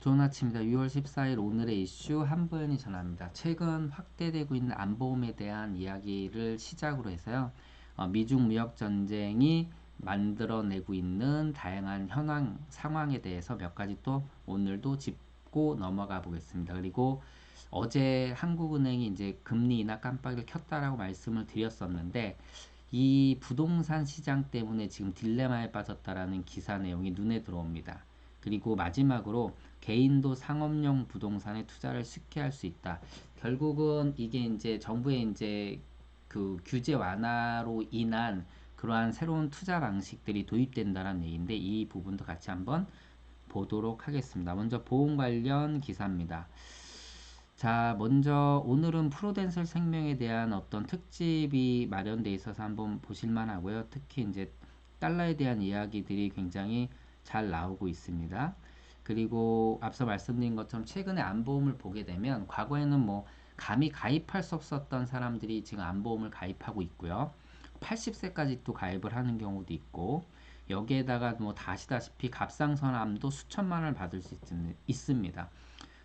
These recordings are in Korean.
좋은 아침입니다. 6월 14일 오늘의 이슈 한부연이 전합니다. 최근 확대되고 있는 안보험에 대한 이야기를 시작으로 해서요. 어, 미중 무역 전쟁이 만들어내고 있는 다양한 현황 상황에 대해서 몇 가지 또 오늘도 짚고 넘어가 보겠습니다. 그리고 어제 한국은행이 이제 금리 인하 깜빡이를 켰다라고 말씀을 드렸었는데 이 부동산 시장 때문에 지금 딜레마에 빠졌다라는 기사 내용이 눈에 들어옵니다. 그리고 마지막으로 개인도 상업용 부동산에 투자를 쉽게 할 수 있다. 결국은 이게 이제 정부의 이제 그 규제 완화로 인한 그러한 새로운 투자 방식들이 도입된다는 얘기인데 이 부분도 같이 한번 보도록 하겠습니다. 먼저 보험 관련 기사입니다. 자, 먼저 오늘은 프로덴셜 생명에 대한 어떤 특집이 마련돼 있어서 한번 보실만 하고요. 특히 이제 달러에 대한 이야기들이 굉장히 잘 나오고 있습니다. 그리고 앞서 말씀드린 것처럼 최근에 안보험을 보게 되면 과거에는 뭐 감히 가입할 수 없었던 사람들이 지금 안보험을 가입하고 있고요. 80세까지 또 가입을 하는 경우도 있고 여기에다가 뭐 다시다시피 갑상선암도 수천만 원을 받을 수 있, 습니다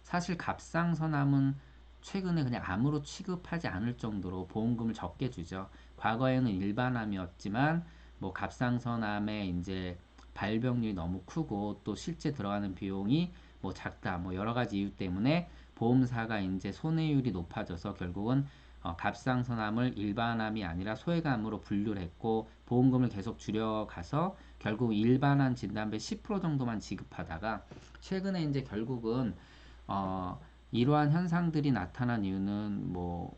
사실 갑상선암은 최근에 그냥 암으로 취급하지 않을 정도로 보험금을 적게 주죠. 과거에는 일반암이었지만 뭐 갑상선암에 이제 발병률이 너무 크고 또 실제 들어가는 비용이 뭐 작다 뭐 여러 가지 이유 때문에 보험사가 이제 손해율이 높아져서 결국은 어, 갑상선암을 일반암이 아니라 소외감으로 분류를 했고 보험금을 계속 줄여가서 결국 일반암 진단비 10% 정도만 지급하다가 최근에 이제 결국은 어, 이러한 현상들이 나타난 이유는 뭐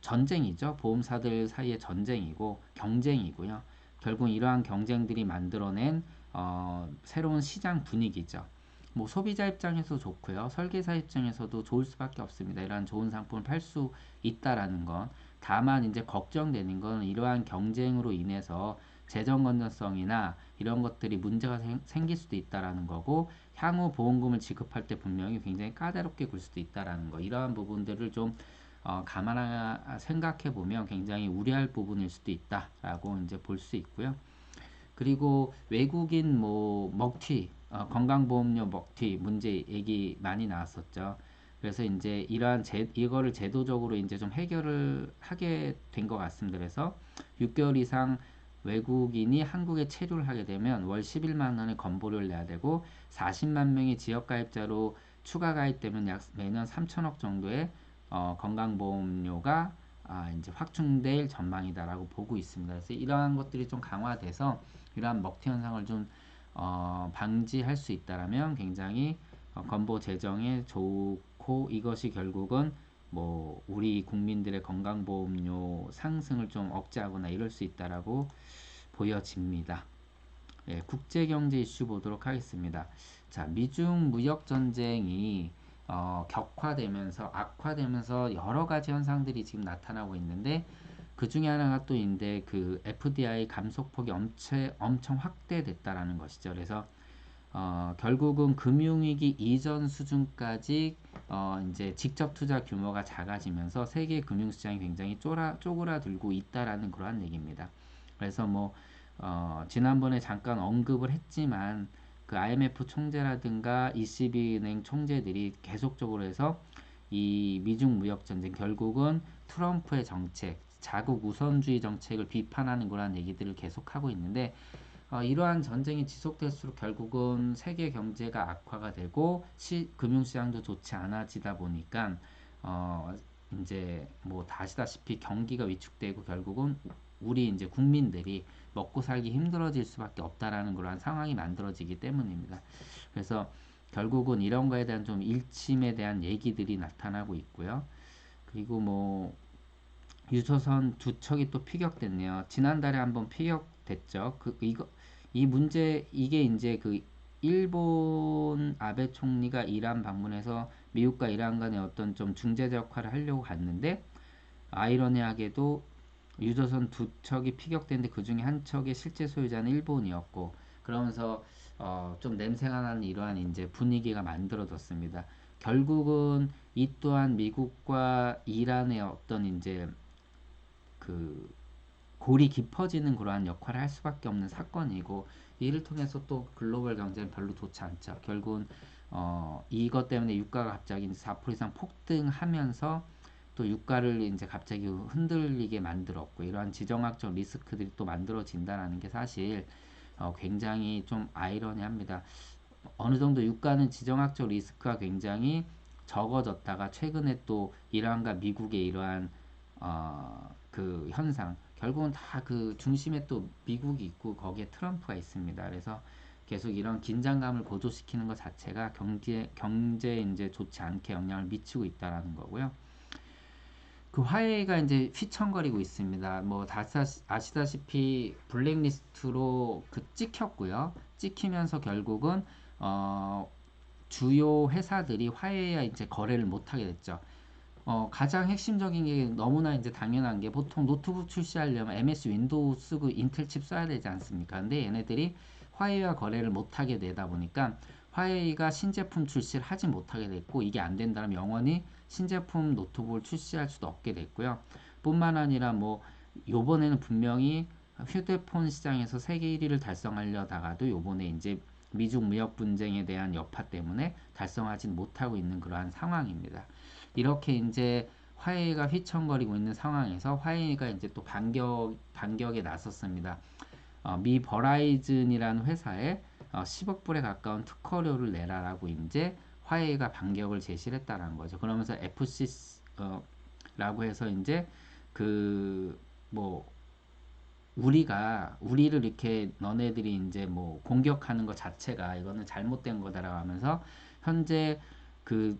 전쟁이죠. 보험사들 사이의 전쟁이고 경쟁이고요. 결국 이러한 경쟁들이 만들어낸 어, 새로운 시장 분위기죠. 뭐 소비자 입장에서 좋고요. 설계사 입장에서도 좋을 수밖에 없습니다. 이러한 좋은 상품을 팔 수 있다라는 건 다만 이제 걱정되는 건 이러한 경쟁으로 인해서 재정 건전성이나 이런 것들이 문제가 생, 생길 수도 있다라는 거고 향후 보험금을 지급할 때 분명히 굉장히 까다롭게 굴 수도 있다라는 거 이러한 부분들을 좀 어, 감안하 생각해 보면 굉장히 우려할 부분일 수도 있다라고 이제 볼 수 있고요. 그리고 외국인 뭐 먹튀 어, 건강보험료 먹튀 문제 얘기 많이 나왔었죠. 그래서 이제 이러한 제, 이거를 제도적으로 이제 좀 해결을 하게 된 것 같습니다. 그래서 6개월 이상 외국인이 한국에 체류를 하게 되면 월 11만 원의 건보료를 내야 되고 40만 명의 지역 가입자로 추가 가입되면 약 매년 3천억 정도의 어, 건강보험료가 아, 이제 확충될 전망이다라고 보고 있습니다. 그래서 이러한 것들이 좀 강화돼서 이러한 먹튀 현상을 좀 어, 방지할 수 있다라면 굉장히 어, 건보 재정에 좋고 이것이 결국은 뭐 우리 국민들의 건강보험료 상승을 좀 억제하거나 이럴 수 있다라고 보여집니다. 예, 국제경제 이슈 보도록 하겠습니다. 자, 미중 무역 전쟁이 어, 격화되면서 악화되면서 여러 가지 현상들이 지금 나타나고 있는데 그 중에 하나가 또 인데 그 FDI 감속폭이 엄청 엄청 확대됐다라는 것이죠. 그래서 어, 결국은 금융위기 이전 수준까지 어, 이제 직접 투자 규모가 작아지면서 세계 금융시장이 굉장히 쪼라, 쪼그라들고 있다라는 그러한 얘기입니다. 그래서 뭐 어, 지난번에 잠깐 언급을 했지만 그 IMF 총재라든가 ECB은행 총재들이 계속적으로 해서 이 미중 무역 전쟁 결국은 트럼프의 정책, 자국 우선주의 정책을 비판하는 거라는 얘기들을 계속하고 있는데 어, 이러한 전쟁이 지속될수록 결국은 세계 경제가 악화가 되고 시, 금융시장도 좋지 않아지다 보니까 어, 이제 뭐 다시다시피 경기가 위축되고 결국은 우리 이제 국민들이 먹고 살기 힘들어질 수밖에 없다라는 그러한 상황이 만들어지기 때문입니다. 그래서 결국은 이런 거에 대한 좀 일침에 대한 얘기들이 나타나고 있고요. 그리고 뭐 유조선 두 척이 또 피격됐네요. 지난달에 한번 피격됐죠. 그 이거 이 문제 이게 이제 그 일본 아베 총리가 이란 방문해서 미국과 이란 간의 어떤 좀 중재자 역할을 하려고 갔는데 아이러니하게도 유조선 두 척이 피격됐는데 그 중에 한 척의 실제 소유자는 일본이었고 그러면서 어, 좀 냄새가 나는 이러한 이제 분위기가 만들어졌습니다. 결국은 이 또한 미국과 이란의 어떤 이제 그 골이 깊어지는 그러한 역할을 할 수밖에 없는 사건이고 이를 통해서 또 글로벌 경제는 별로 좋지 않죠. 결국은 어, 이것 때문에 유가가 갑자기 4% 이상 폭등하면서 또 유가를 이제 갑자기 흔들리게 만들었고 이러한 지정학적 리스크들이 또 만들어진다라는 게 사실 어, 굉장히 좀 아이러니합니다. 어느 정도 유가는 지정학적 리스크가 굉장히 적어졌다가 최근에 또 이란과 미국의 이러한 어, 그 현상 결국은 다 그 중심에 또 미국이 있고 거기에 트럼프가 있습니다. 그래서 계속 이런 긴장감을 고조시키는 것 자체가 경제 경제에 이제 좋지 않게 영향을 미치고 있다라는 거고요. 그 화웨이가 이제 휘청거리고 있습니다. 뭐 다 아시다시피 블랙리스트로 그 찍혔고요. 찍히면서 결국은 어 주요 회사들이 화웨이와 이제 거래를 못 하게 됐죠. 어, 가장 핵심적인 게 너무나 이제 당연한 게 보통 노트북 출시하려면 MS 윈도우 쓰고 인텔 칩 써야 되지 않습니까? 근데 얘네들이 화웨이와 거래를 못하게 되다 보니까 화웨이가 신제품 출시를 하지 못하게 됐고 이게 안 된다면 영원히 신제품 노트북을 출시할 수도 없게 됐고요. 뿐만 아니라 뭐 요번에는 분명히 휴대폰 시장에서 세계 1위를 달성하려다가도 요번에 이제 미중 무역 분쟁에 대한 여파 때문에 달성하지 못하고 있는 그러한 상황입니다. 이렇게 이제 화웨이가 휘청거리고 있는 상황에서 화웨이가 이제 또 반격 반격에 나섰습니다. 어, 미 버라이즌이라는 회사에 어, 10억 불에 가까운 특허료를 내라라고 이제 화웨이가 반격을 제시를 했다는 거죠. 그러면서 FC 어, 라고 해서 이제 그 뭐 우리가 우리를 이렇게 너네들이 이제 뭐 공격하는 것 자체가 이거는 잘못된 거다라고 하면서 현재 그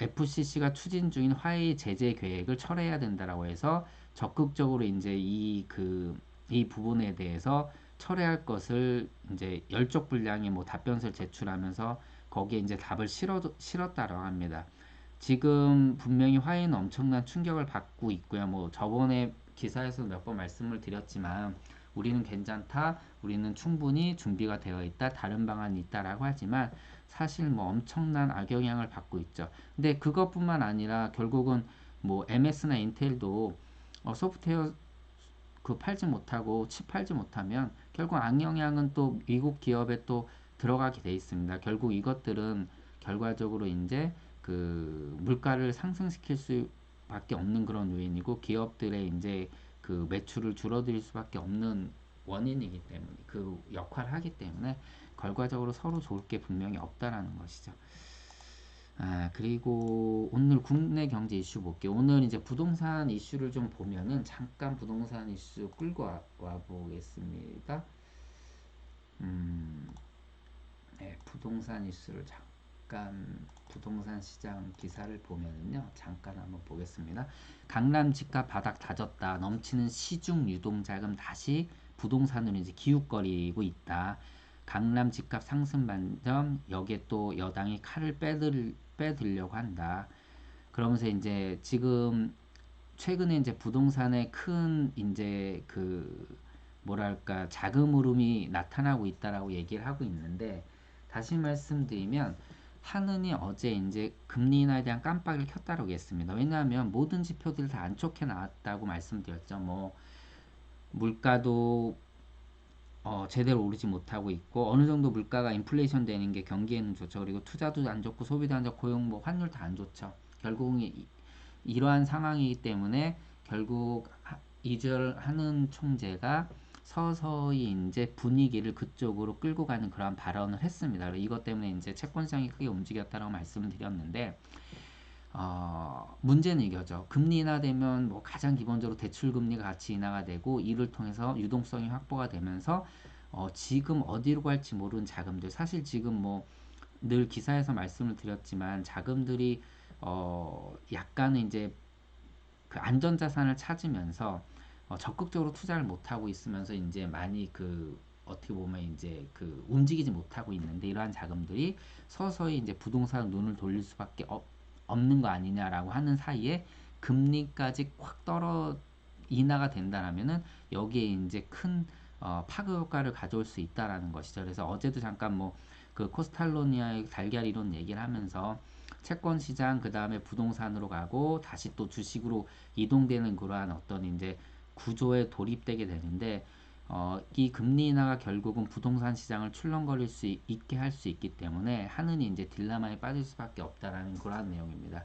FCC가 추진 중인 화웨이 제재 계획을 철회해야 된다라고 해서 적극적으로 이제 이 그이 부분에 대해서 철회할 것을 이제 열쪽 분량의 뭐 답변서를 제출하면서 거기에 이제 답을 실어, 실었다고 합니다. 지금 분명히 화해는 엄청난 충격을 받고 있고요. 뭐 저번에 기사에서 몇 번 말씀을 드렸지만 우리는 괜찮다, 우리는 충분히 준비가 되어 있다, 다른 방안이 있다라고 하지만 사실 뭐 엄청난 악영향을 받고 있죠. 근데 그것뿐만 아니라 결국은 뭐 MS나 인텔도 어, 소프트웨어 그 팔지 못하고 칩 팔지 못하면 결국 악영향은 또 미국 기업에 또 들어가게 돼 있습니다. 결국 이것들은 결과적으로 이제 그 물가를 상승시킬 수밖에 없는 그런 요인이고 기업들의 이제 그 매출을 줄어들 수밖에 없는 원인이기 때문에 그 역할을 하기 때문에 결과적으로 서로 좋을 게 분명히 없다라는 것이죠. 아, 그리고 오늘 국내 경제 이슈 볼게요. 오늘 이제 부동산 이슈를 좀 보면은 잠깐 부동산 이슈 끌고 와, 와 보겠습니다. 음, 네, 부동산 이슈를 잠깐 부동산 시장 기사를 보면은요. 잠깐 한번 보겠습니다. 강남 집값 바닥 다졌다. 넘치는 시중 유동 자금 다시 부동산으로 이제 기웃거리고 있다. 강남 집값 상승 반점 여기에 또 여당이 칼을 빼들 빼들려고 한다. 그러면서 이제 지금 최근에 이제 부동산에 큰 이제 그 뭐랄까 자금 흐름이 나타나고 있다라고 얘기를 하고 있는데 다시 말씀드리면 하느니 어제 이제 금리 인하에 대한 깜빡이를 켰다라고 했습니다. 왜냐하면 모든 지표들 다 안 좋게 나왔다고 말씀드렸죠. 뭐 물가도 어, 제대로 오르지 못하고 있고 어느 정도 물가가 인플레이션 되는 게 경기에는 좋죠. 그리고 투자도 안 좋고 소비도 안 좋고 고용 뭐 환율 다 안 좋죠. 결국은 이, 이러한 상황이기 때문에 결국 이절하는 총재가 서서히 이제 분위기를 그쪽으로 끌고 가는 그런 발언을 했습니다. 이것 때문에 이제 채권 시장이 크게 움직였다고 말씀을 드렸는데 어, 문제는 이거죠. 금리 인하되면 뭐 가장 기본적으로 대출 금리가 같이 인하가 되고 이를 통해서 유동성이 확보가 되면서 어, 지금 어디로 갈지 모르는 자금들 사실 지금 뭐 늘 기사에서 말씀을 드렸지만 자금들이 어, 약간은 이제 그 안전자산을 찾으면서 어, 적극적으로 투자를 못 하고 있으면서 이제 많이 그 어떻게 보면 이제 그 움직이지 못하고 있는데 이러한 자금들이 서서히 이제 부동산 눈을 돌릴 수밖에 없, 없는 거 아니냐라고 하는 사이에 금리까지 확 떨어 인하가 된다라면은 여기에 이제 큰 어, 파급 효과를 가져올 수 있다라는 것이죠. 그래서 어제도 잠깐 뭐 그 코스탈로니아의 달걀 이론 얘기를 하면서 채권 시장 그 다음에 부동산으로 가고 다시 또 주식으로 이동되는 그러한 어떤 이제 구조에 돌입되게 되는데 어, 이 금리 인하가 결국은 부동산 시장을 출렁거릴 수 있- 있게 할 수 있기 때문에 하느니 이제 딜라마에 빠질 수밖에 없다라는 그러한 내용입니다.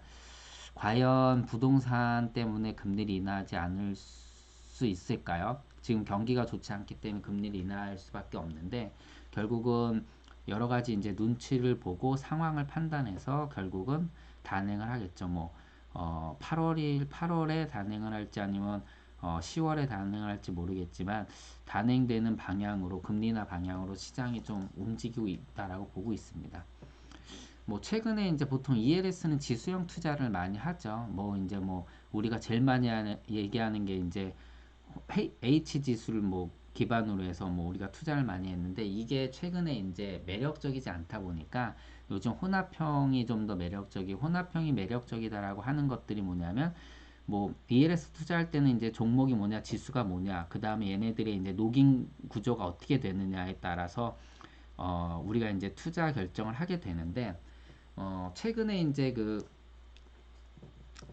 과연 부동산 때문에 금리를 인하하지 않을 수 있을까요? 지금 경기가 좋지 않기 때문에 금리를 인하할 수밖에 없는데 결국은 여러 가지 이제 눈치를 보고 상황을 판단해서 결국은 단행을 하겠죠. 뭐 어, 8월일 8월에 단행을 할지 아니면 어, 10월에 단행을 할지 모르겠지만 단행되는 방향으로 금리나 방향으로 시장이 좀 움직이고 있다라고 보고 있습니다. 뭐 최근에 이제 보통 ELS는 지수형 투자를 많이 하죠. 뭐 이제 뭐 우리가 제일 많이 하는, 얘기하는 게 이제 H 지수를 뭐 기반으로 해서 뭐 우리가 투자를 많이 했는데 이게 최근에 이제 매력적이지 않다 보니까 요즘 혼합형이 좀 더 매력적이 혼합형이 매력적이다라고 하는 것들이 뭐냐면 뭐 ELS 투자할 때는 이제 종목이 뭐냐 지수가 뭐냐 그 다음에 얘네들의 이제 녹인 구조가 어떻게 되느냐에 따라서 어 우리가 이제 투자 결정을 하게 되는데 어 최근에 이제 그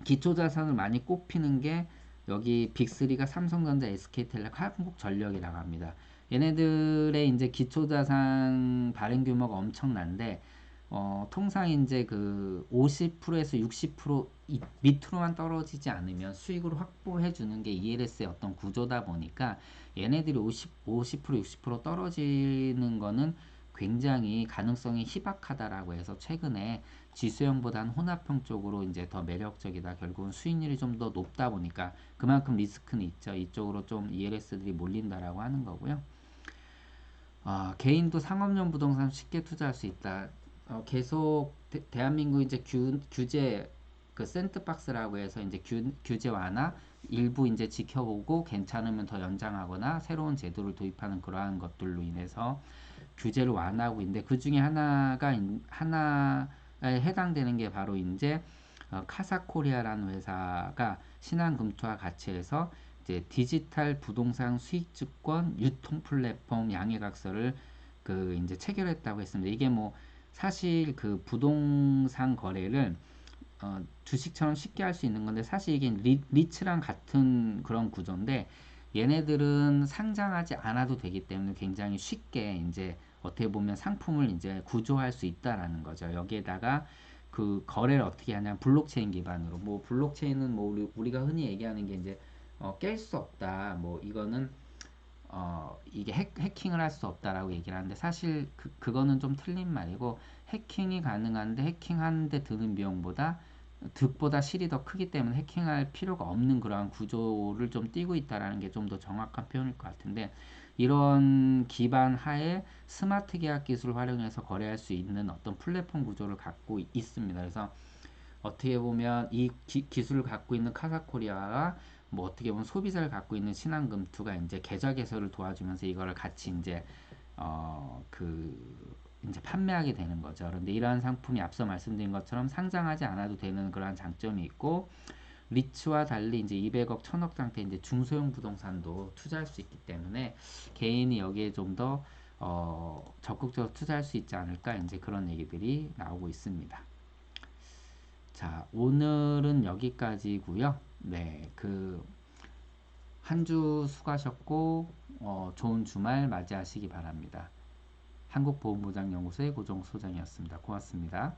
기초 자산을 많이 꼽히는 게 여기 빅3가 삼성전자, SK텔레콤, 한국전력이라고 합니다. 얘네들의 이제 기초 자산 발행 규모가 엄청난데 어, 통상 이제 그 50%에서 60% 이- 밑으로만 떨어지지 않으면 수익을 확보해 주는 게 ELS의 어떤 구조다 보니까 얘네들이 50, 50% 60% 떨어지는 거는 굉장히 가능성이 희박하다라고 해서 최근에 지수형보다는 혼합형 쪽으로 이제 더 매력적이다. 결국은 수익률이 좀 더 높다 보니까 그만큼 리스크는 있죠. 이쪽으로 좀 ELS들이 몰린다라고 하는 거고요. 아, 개인도 상업용 부동산 쉽게 투자할 수 있다. 어, 계속 대, 한민국 이제 규, 규제 그 센트박스라고 해서 이제 규, 규제 완화 일부 이제 지켜보고 괜찮으면 더 연장하거나 새로운 제도를 도입하는 그러한 것들로 인해서 규제를 완화하고 있는데 그 중에 하나가 인- 하나에 해당되는 게 바로 이제 어, 카사코리아라는 회사가 신한금투와 같이 해서 이제 디지털 부동산 수익증권 유통 플랫폼 양해각서를 그 이제 체결했다고 했습니다. 이게 뭐 사실 그 부동산 거래를 어, 주식처럼 쉽게 할 수 있는 건데 사실 이게 리, 리츠랑 같은 그런 구조인데 얘네들은 상장하지 않아도 되기 때문에 굉장히 쉽게 이제 어떻게 보면 상품을 이제 구조할 수 있다라는 거죠. 여기에다가 그 거래를 어떻게 하냐면 블록체인 기반으로 뭐 블록체인은 뭐 우리, 우리가 흔히 얘기하는 게 이제 어, 깰 수 없다. 뭐 이거는 어, 이게 해, 해킹을 할 수 없다라고 얘기를 하는데 사실 그, 그거는 좀 틀린 말이고 해킹이 가능한데 해킹하는데 드는 비용보다 득보다 실이 더 크기 때문에 해킹할 필요가 없는 그러한 구조를 좀 띄고 있다라는 게 좀 더 정확한 표현일 것 같은데 이런 기반 하에 스마트 계약 기술을 활용해서 거래할 수 있는 어떤 플랫폼 구조를 갖고 있습니다. 그래서 어떻게 보면 이 기, 기술을 갖고 있는 카사코리아가 뭐 어떻게 보면 소비자를 갖고 있는 신한금투가 이제 계좌 개설을 도와주면서 이거를 같이 이제 어 그 이제 판매하게 되는 거죠. 그런데 이러한 상품이 앞서 말씀드린 것처럼 상장하지 않아도 되는 그러한 장점이 있고 리츠와 달리 이제 200억, 1000억 상태 이제 중소형 부동산도 투자할 수 있기 때문에 개인이 여기에 좀더 어, 적극적으로 투자할 수 있지 않을까 이제 그런 얘기들이 나오고 있습니다. 자, 오늘은 여기까지고요. 네, 그 한 주 수고하셨고 어, 좋은 주말 맞이하시기 바랍니다. 한국보험보장연구소의 고정소장이었습니다. 고맙습니다.